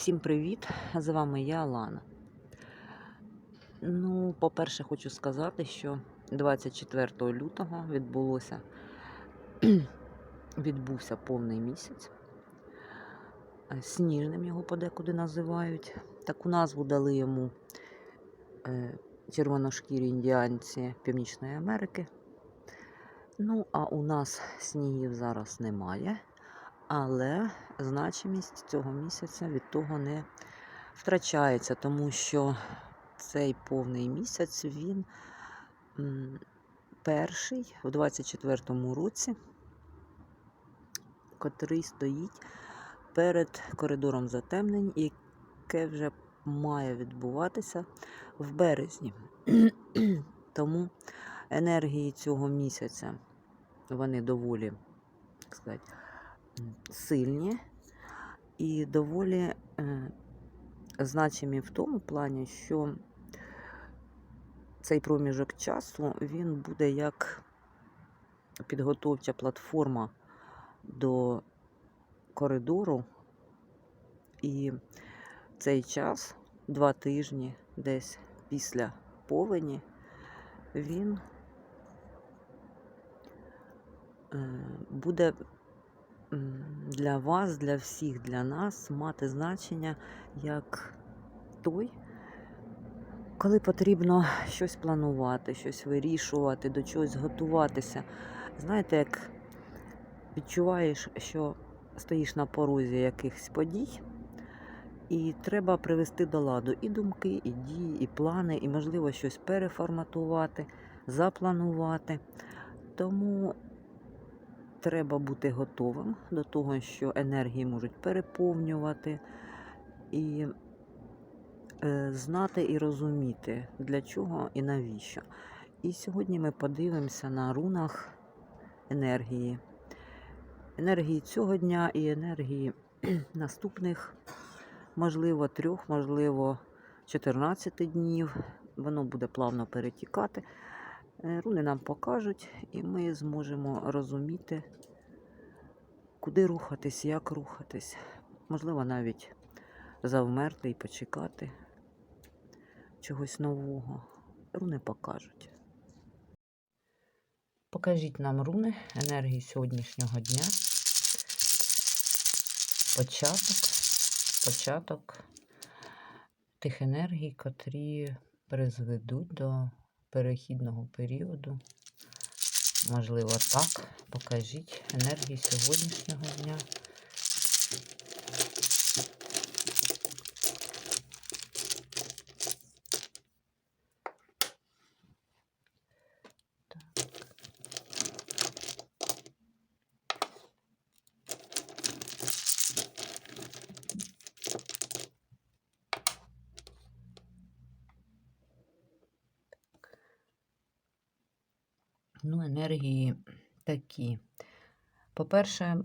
Всім привіт! З вами я, Лана. Ну, по-перше, хочу сказати, що 24 лютого відбулося, відбувся повний місяць. Е, Сніжним його подекуди називають. Таку назву дали йому е, червоношкірі індіанці Північної Америки. Ну, а у нас снігів зараз немає. Але значимість цього місяця від того не втрачається, тому що цей повний місяць він перший у 24-му році, котрий стоїть перед коридором затемнень, яке вже має відбуватися в березні. Тому енергії цього місяця вони доволі, так сказати, сильні і доволі е, значимі в тому плані, що цей проміжок часу він буде як підготовча платформа до коридору, і цей час, два тижні десь після повені, він е, буде для вас, для всіх, для нас мати значення як той, коли потрібно щось планувати, щось вирішувати, до чогось готуватися. Знаєте, як відчуваєш, що стоїш на порозі якихось подій, і треба привести до ладу і думки, і дії, і плани, і, можливо, щось переформатувати, запланувати. Тому треба бути готовим до того, що енергії можуть переповнювати, і е, знати і розуміти, для чого і навіщо. І сьогодні ми подивимося на рунах енергії. Енергії цього дня і енергії наступних, можливо, трьох, можливо, 14 днів. Воно буде плавно перетікати. Е, Руни нам покажуть, і ми зможемо розуміти, куди рухатись, як рухатись. Можливо, навіть завмерти і почекати чогось нового. Руни покажуть. Покажіть нам руни енергії сьогоднішнього дня. Початок, початок тих енергій, котрі призведуть до перехідного періоду. Можливо, так. Покажіть енергії сьогоднішнього дня. Ну, енергії такі. По-перше,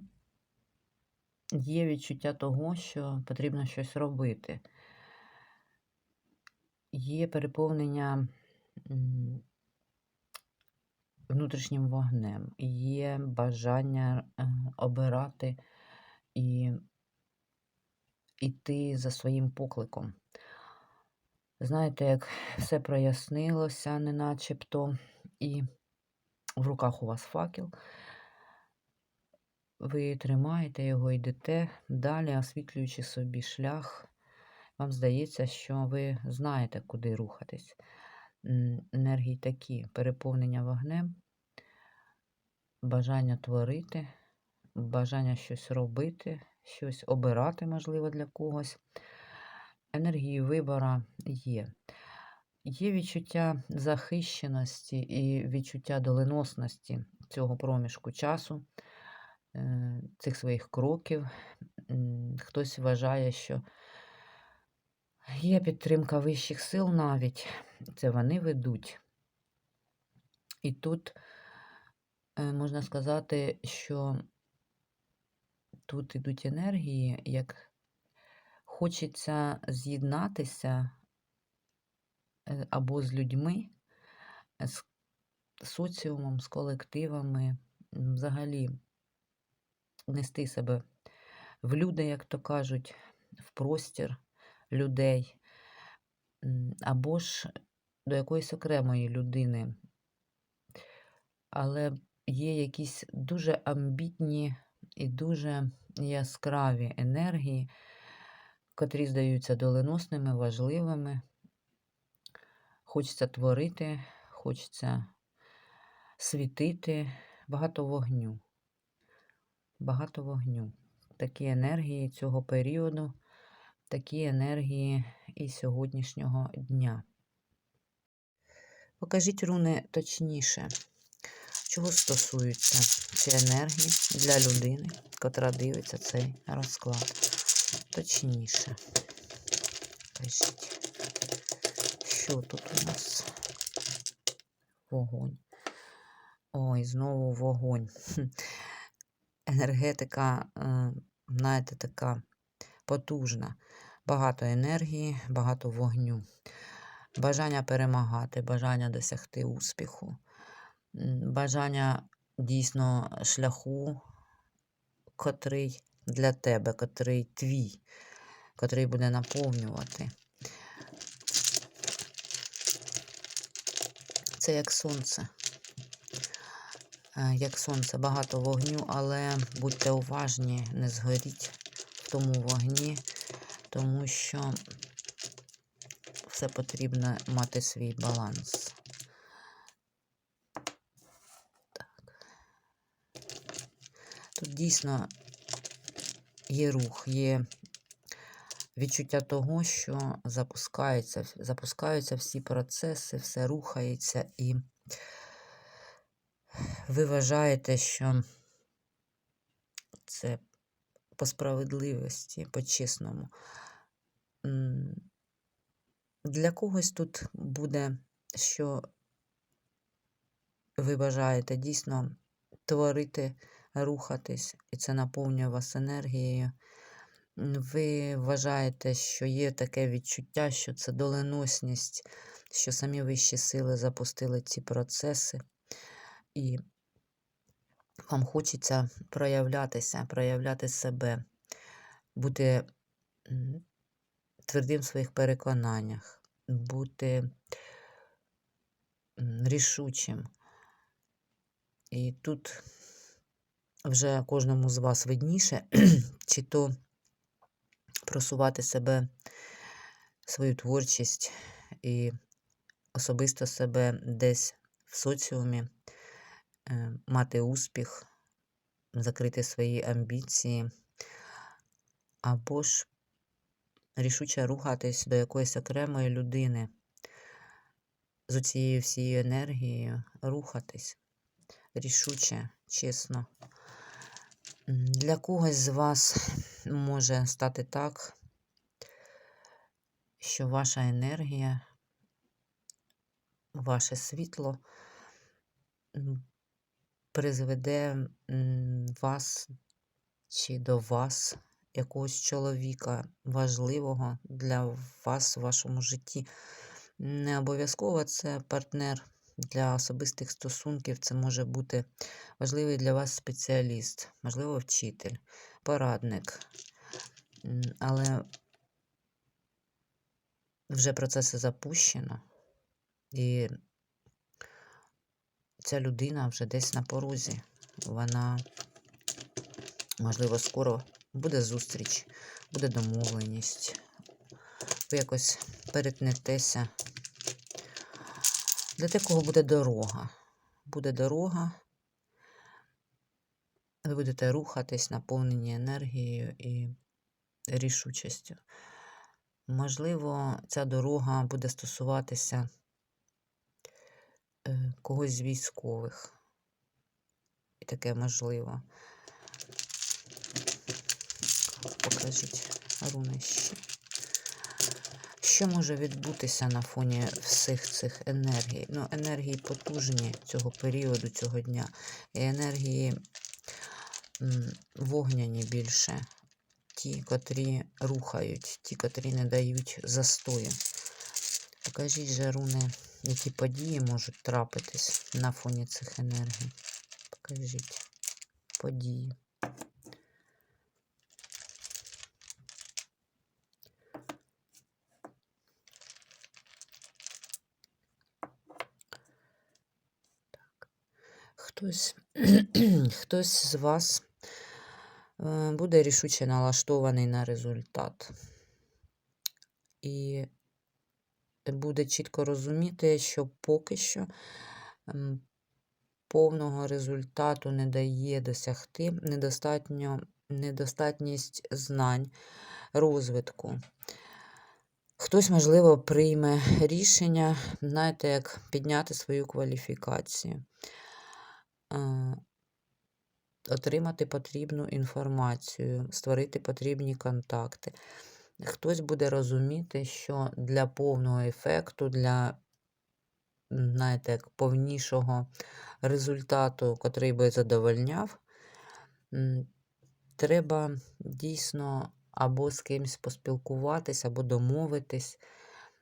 є відчуття того, що потрібно щось робити. Є переповнення внутрішнім вогнем, є бажання е, обирати і йти за своїм покликом. Знаєте, як все прояснилося, не начебто, і в руках у вас факел. Ви тримаєте його, йдете далі, освітлюючи собі шлях. Вам здається, що ви знаєте, куди рухатись. Енергії такі: переповнення вогнем, бажання творити, бажання щось робити, щось обирати, можливо, для когось. Енергії вибора є. Є відчуття захищеності і відчуття доленосності цього проміжку часу, е, цих своїх кроків. Хтось вважає, що є підтримка вищих сил навіть, це вони ведуть. І тут е, можна сказати, що тут ідуть енергії, як хочеться з'єднатися або з людьми, е, з соціумом, з колективами, взагалі нести себе в люди, як то кажуть, в простір людей, або ж до якоїсь окремої людини. Але є якісь дуже амбітні і дуже яскраві енергії, котрі здаються доленосними, важливими. Хочеться творити, хочеться світити, багато вогню. Багато вогню. Такі енергії цього періоду, такі енергії і сьогоднішнього дня. Покажіть руни точніше, чого стосуються ці енергії для людини, котра дивиться цей розклад. Точніше. Кажіть, що тут у нас? Вогонь. Ой, знову вогонь. Енергетика, е, знаєте, така потужна. Багато енергії, багато вогню. Бажання перемагати, бажання досягти успіху, бажання дійсно шляху, котрий для тебе, котрий твій, котрий буде наповнювати. Це як сонце. Е, Як сонце, багато вогню, але будьте уважні, не згоріть в тому вогні, тому що все потрібно мати свій баланс. Так. Тут дійсно є рух, є відчуття того, що запускаються, запускаються всі процеси, все рухається, і ви вважаєте, що це по справедливості, по-чесному. Для когось тут буде, що ви бажаєте дійсно творити, рухатись, і це наповнює вас енергією. Ви вважаєте, що є таке відчуття, що це доленосність, що самі вищі сили запустили ці процеси, і вам хочеться проявлятися, проявляти себе, бути твердим в своїх переконаннях, бути рішучим. І тут вже кожному з вас видніше, чи то просувати себе, свою творчість і особисто себе десь в соціумі, е, мати успіх, закрити свої амбіції, або ж рішуче рухатись до якоїсь окремої людини, з цією всією енергією рухатись рішуче, чесно. Для когось з вас може стати так, що ваша енергія, ваше світло призведе вас чи до вас якогось чоловіка важливого для вас в вашому житті. Не обов'язково це партнер для особистих стосунків, це може бути важливий для вас спеціаліст, можливо, вчитель, порадник. Але вже процеси запущено, і ця людина вже десь на порозі. Вона, можливо, скоро буде зустріч, буде домовленість. Ви якось перетнетеся. Для декого буде дорога. Буде дорога. Ви будете рухатись, наповнені енергією і рішучістю. Можливо, ця дорога буде стосуватися е, когось з військових. І таке можливо. Покажіть руни ще. Що може відбутися на фоні всіх цих енергій? Ну, енергії потужні цього періоду, цього дня. І енергії вогняні більше. Ті, котрі рухають, ті, котрі не дають застою. Покажіть же руни, які події можуть трапитись на фоні цих енергій. Покажіть події. Хтось хтось з вас е, буде рішуче налаштований на результат. І буде чітко розуміти, що поки що повного результату не дає досягти недостатньо, недостатність знань, розвитку. Хтось, можливо, прийме рішення, знаєте, як підняти свою кваліфікацію, отримати потрібну інформацію, створити потрібні контакти. Хтось буде розуміти, що для повного ефекту, для, знаєте, повнішого результату, котрий би задовольняв, треба дійсно або з кимось поспілкуватись, або домовитись.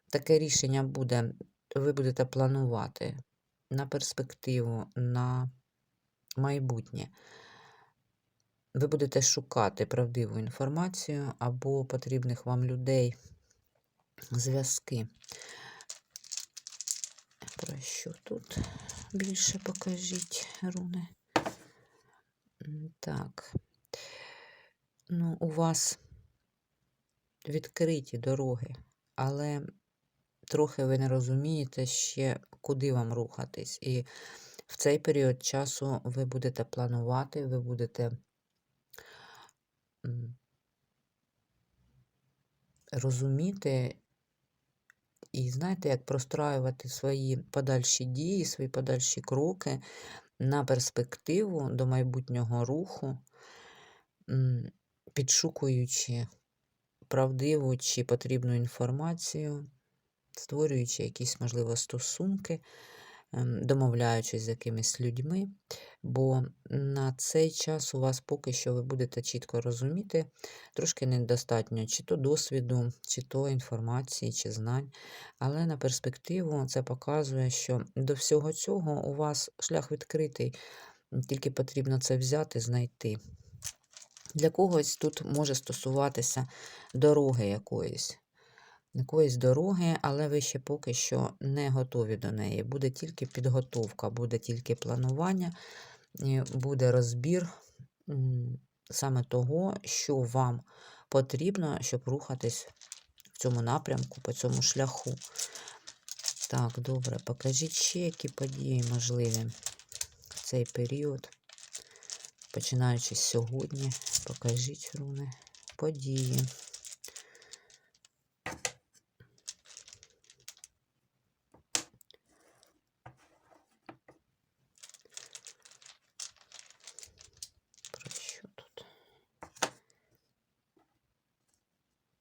Таке рішення буде, ви будете планувати на перспективу, на майбутнє. Ви будете шукати правдиву інформацію або потрібних вам людей, зв'язки. Про що тут більше покажіть, руни? Так. Ну, у вас відкриті дороги, але трохи ви не розумієте ще, куди вам рухатись. І в цей період часу ви будете планувати, ви будете розуміти і знаєте, як простраювати свої подальші дії, свої подальші кроки на перспективу до майбутнього руху, підшукуючи правдиву чи потрібну інформацію, створюючи якісь, можливо, стосунки, домовляючись з якимись людьми, бо на цей час у вас поки що ви будете чітко розуміти, трошки недостатньо чи то досвіду, чи то інформації, чи знань. Але на перспективу це показує, що до всього цього у вас шлях відкритий, тільки потрібно це взяти, знайти. Для когось тут може стосуватися дороги якоїсь. Якоїсь дороги, але ви ще поки що не готові до неї. Буде тільки підготовка, буде тільки планування, буде розбір саме того, що вам потрібно, щоб рухатись в цьому напрямку, по цьому шляху. Так, добре, покажіть ще, які події можливі в цей період. Починаючи з сьогодні, покажіть руни, події.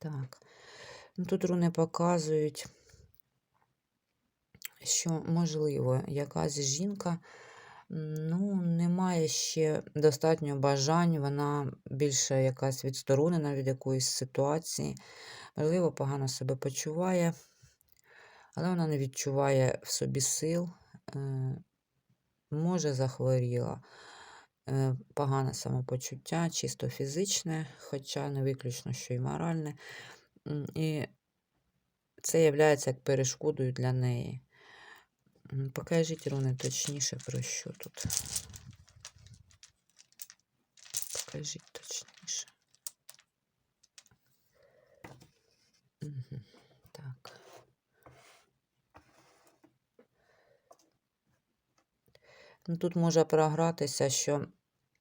Так. Ну, тут руни показують, що, можливо, якась жінка ну, не має ще достатньо бажань, вона більше якась відсторонена від якоїсь ситуації, можливо, погано себе почуває, але вона не відчуває в собі сил, е, може захворіла. Е, Погане самопочуття, чисто фізичне, хоча не виключно, що і моральне. І це є як перешкодою для неї. Покажіть, Руни, точніше, про що тут. Покажіть точніше. Мгм, Так. Ну, Тут може програтися, що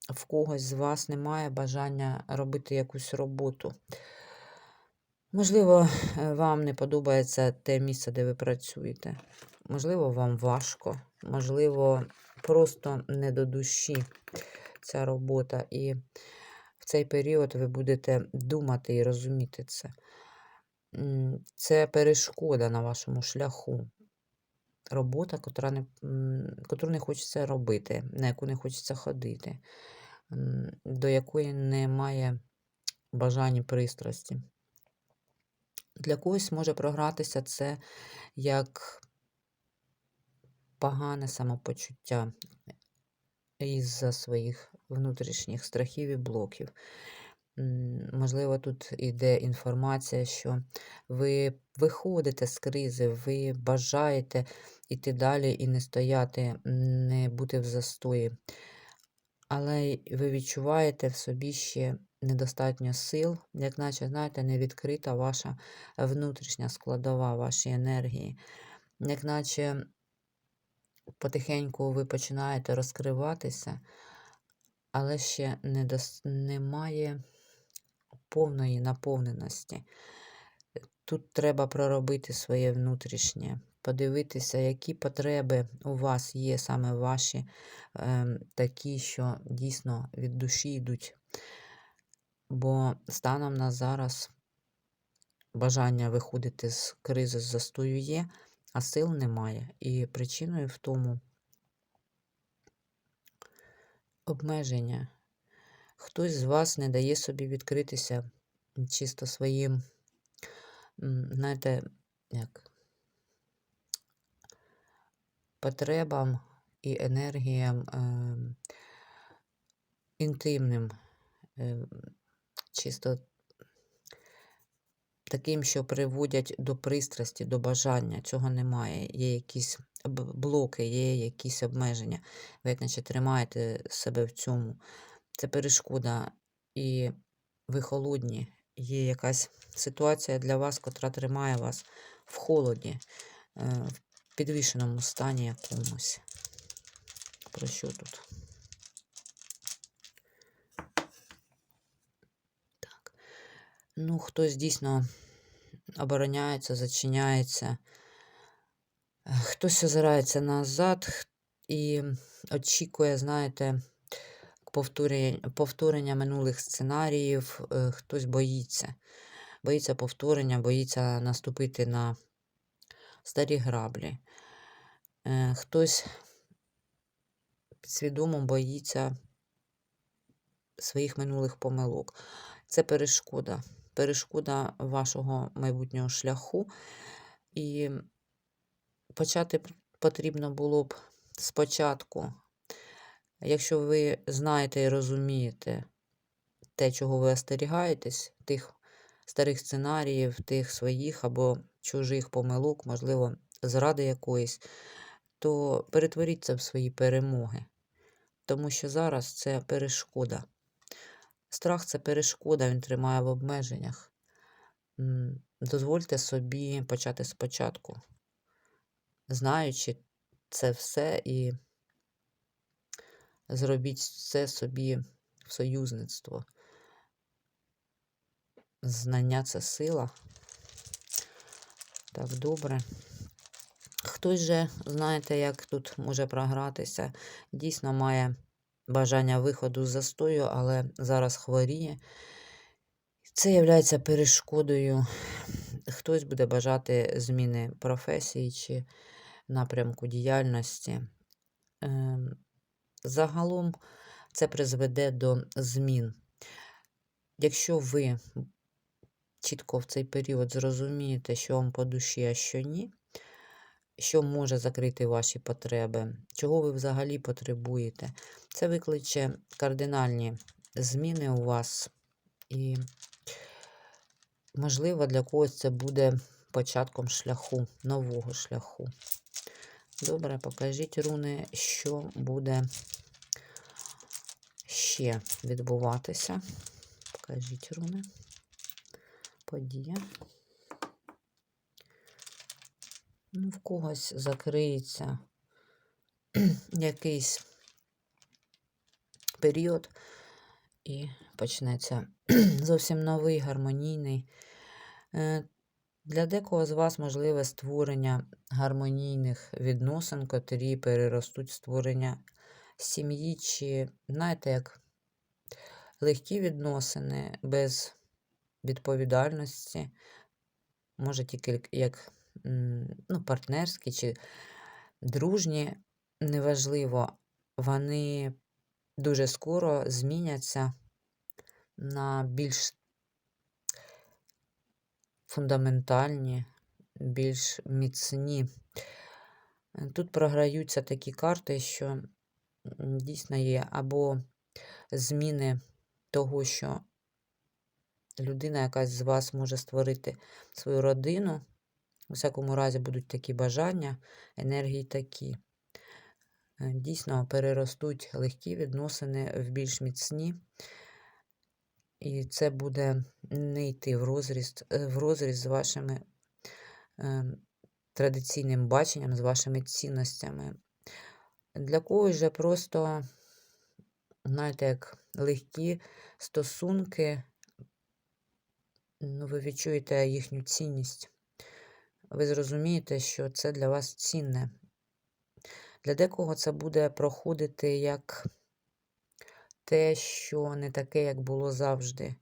в когось з вас немає бажання робити якусь роботу. Можливо, е, вам не подобається те місце, де ви працюєте. Можливо, вам важко, можливо, просто не до душі ця робота. І в цей період ви будете думати і розуміти це. Це перешкода на вашому шляху. Робота, котра не, котру не хочеться робити, на яку не хочеться ходити, до якої немає бажання пристрасті. Для когось може програтися це як погане самопочуття із-за своїх внутрішніх страхів і блоків. Можливо, тут іде інформація, що ви виходите з кризи, ви бажаєте йти далі і не стояти, не бути в застої. Але ви відчуваєте в собі ще недостатньо сил, як наче, знаєте, не відкрита ваша внутрішня складова вашої енергії. Як наче потихеньку ви починаєте розкриватися, але ще не дос... немає повної наповненості. Тут треба проробити своє внутрішнє, подивитися, які потреби у вас є, саме ваші, ем, такі, що дійсно від душі йдуть. Бо станом на зараз бажання виходити з кризи з застою є, а сил немає. І причиною в тому обмеження. Хтось з вас не дає собі відкритися чисто своїм, знаєте, як потребам і енергіям ем, інтимним, ем, чисто таким, що приводять до пристрасті, до бажання. Цього немає. Є якісь блоки, є якісь обмеження. Ви наче тримаєте себе в цьому. Це перешкода. І ви холодні. Є якась ситуація для вас, котра тримає вас в холоді, е, в підвішеному стані якомусь. Про що тут? Так. Ну, хтось дійсно обороняється, зачиняється. Е, Хтось озирається назад і очікує, знаєте, повторення, минулих сценаріїв. Е, Хтось боїться. Боїться повторення, боїться наступити на старі граблі. Е, Хтось підсвідомо боїться своїх минулих помилок. Це перешкода. Перешкода вашого майбутнього шляху. І почати потрібно було б спочатку. Якщо ви знаєте і розумієте те, чого ви остерігаєтесь, тих старих сценаріїв, тих своїх або чужих помилок, можливо, зради якоїсь, то перетворіть це в свої перемоги. Тому що зараз це перешкода. Страх це перешкода, він тримає в обмеженнях. Дозвольте собі почати спочатку, знаючи це все і зробіть це собі в союзництво. Знання це сила. Так, добре. Хтось же, знаєте, як тут може програтися, дійсно має бажання виходу з застою, але зараз хворіє. Це є перешкодою. Хтось буде бажати зміни професії чи напрямку діяльності. Загалом це призведе до змін. Якщо ви чітко в цей період зрозумієте, що вам по душі, а що ні, що може закрити ваші потреби, чого ви взагалі потребуєте, це викличе кардинальні зміни у вас. І, можливо, для когось це буде початком шляху, нового шляху. Добре, покажіть, руни, що буде ще відбуватися. Покажіть руни. Подія. Ну, в когось закриється якийсь період і почнеться зовсім новий, гармонійний. Для декого з вас можливе створення гармонійних відносин, котрі переростуть створення сім'ї, чи, знаєте, як легкі відносини без відповідальності, може тільки як ну, партнерські чи дружні, неважливо, вони дуже скоро зміняться на більш фундаментальні, більш міцні. Е, Тут програються такі карти, що дійсно є або зміни того, що людина якась з вас може створити свою родину. У всякому разі будуть такі бажання, енергії такі. Е, Дійсно переростуть легкі відносини в більш міцні. І це буде не йти в розріз, в розріз з вашими е, традиційним баченням, з вашими цінностями. Для когось же просто, знаєте, як легкі стосунки, ну, ви відчуєте їхню цінність. Ви зрозумієте, що це для вас цінне. Для декого це буде проходити як те, що не таке, як було завжди.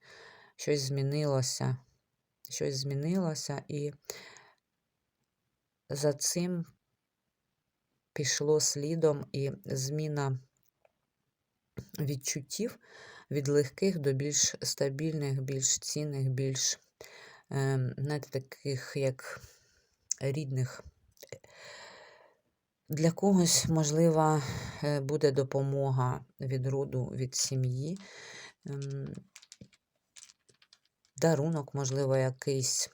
Щось змінилося. Щось змінилося, і за цим пішло слідом і зміна відчуттів від легких до більш стабільних, більш цінних, більш, ем, знаєте, таких як рідних. Для когось, можливо, е, буде допомога від роду, від сім'ї, ем, дарунок, можливо, якийсь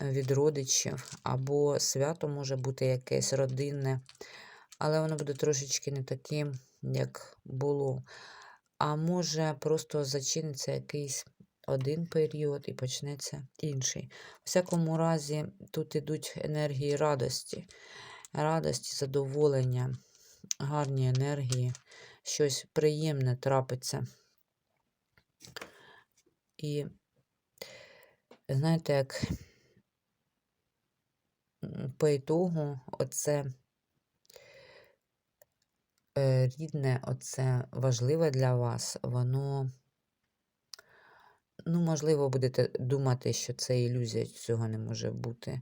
е, від родичів, або свято може бути якесь родинне, але воно буде трошечки не таким, як було. А може, просто зачиниться якийсь один період і почнеться інший. У всякому разі, тут ідуть енергії радості, радості, задоволення, гарні енергії, щось приємне трапиться. І знаєте, як по ітогу оце е, рідне, оце важливе для вас, воно, ну, можливо, будете думати, що це ілюзія, цього не може бути.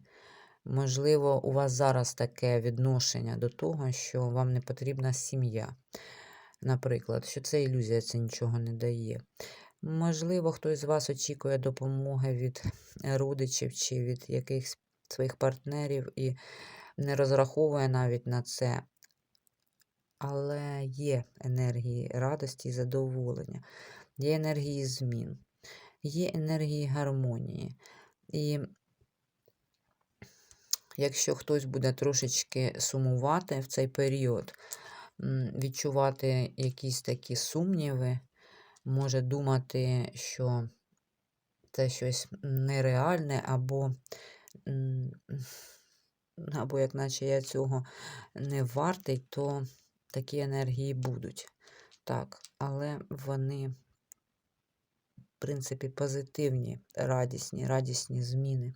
Можливо, у вас зараз таке відношення до того, що вам не потрібна сім'я. Наприклад, що це ілюзія, це нічого не дає. Можливо, хтось з вас очікує допомоги від родичів чи від якихось своїх партнерів і не розраховує навіть на це. Але є енергії радості і задоволення, є енергії змін, є енергії гармонії. І якщо хтось буде трошечки сумувати в цей період, відчувати якісь такі сумніви, може думати, що це щось нереальне, або, або як наче я цього не вартий, то такі енергії будуть. Так, але вони, в принципі, позитивні, радісні, радісні зміни.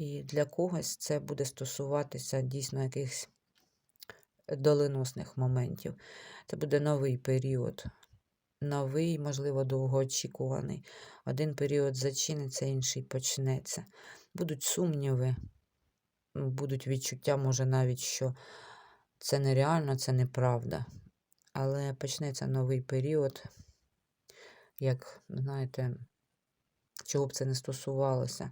І для когось це буде стосуватися дійсно якихось доленосних моментів. Це буде новий період. Новий, можливо, довгоочікуваний. Один період зачиниться, інший почнеться. Будуть сумніви, будуть відчуття, може, навіть, що це нереально, це неправда. Але почнеться новий період, як, знаєте, чого б це не стосувалося.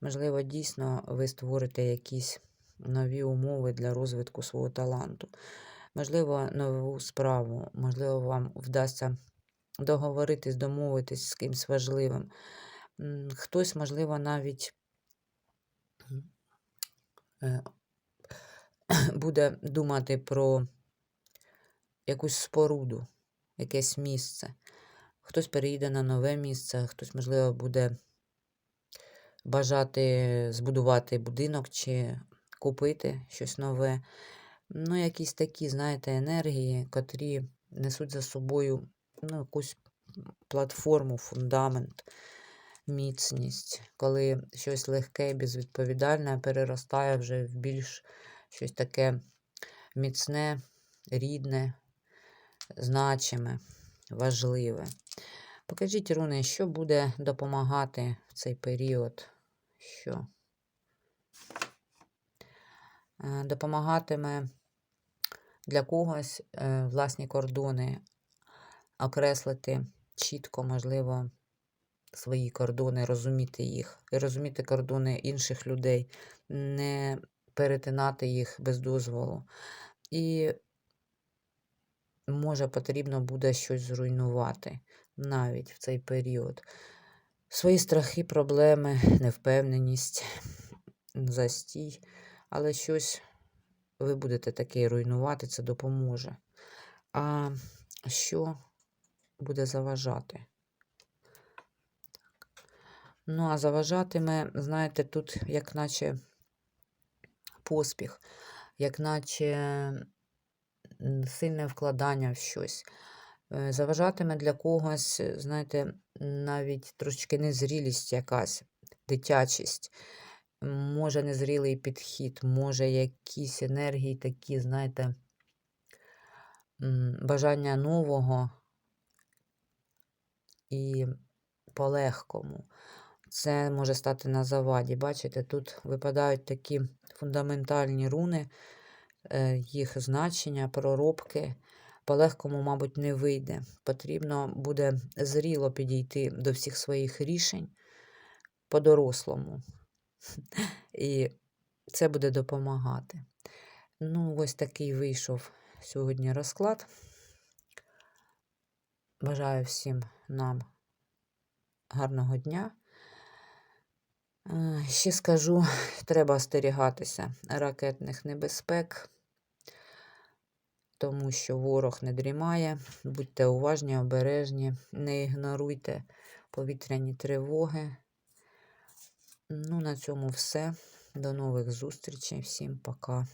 Можливо, дійсно ви створите якісь нові умови для розвитку свого таланту. Можливо, нову справу, можливо, вам вдасться договоритись, домовитись з кимось важливим. Хтось, можливо, навіть е, буде думати про якусь споруду, якесь місце. Хтось переїде на нове місце, хтось, можливо, буде бажати збудувати будинок чи купити щось нове. Ну, якісь такі, знаєте, енергії, котрі несуть за собою ну, якусь платформу, фундамент, міцність, коли щось легке безвідповідальне переростає вже в більш щось таке міцне, рідне, значиме, важливе. Покажіть, руни, що буде допомагати в цей період? Що? Е, Допомагатиме для когось е, власні кордони окреслити чітко, можливо, свої кордони, розуміти їх, і розуміти кордони інших людей, не перетинати їх без дозволу. І може потрібно буде щось зруйнувати. навіть в цей період. Свої страхи, проблеми, невпевненість, застій, але щось ви будете таке руйнувати, це допоможе. А що буде заважати? Ну, а заважатиме, знаєте, тут як наче поспіх, як наче сильне вкладання в щось. Е, Заважатиме для когось, знаєте, навіть трошечки незрілість якась, дитячість. Може незрілий підхід, може якісь енергії такі, знаєте, бажання нового і по-легкому. Це може стати на заваді. Бачите, тут випадають такі фундаментальні руни, е, їх значення, проробки. По-легкому, мабуть, не вийде. Потрібно буде зріло підійти до всіх своїх рішень по-дорослому. І це буде допомагати. Ну, ось такий вийшов сьогодні розклад. Бажаю всім нам гарного дня. Е, Ще скажу, треба остерігатися ракетних небезпек, тому що ворог не дрімає. Будьте уважні, обережні, не ігноруйте повітряні тривоги. Ну, на цьому все. До нових зустрічей. Всім пока.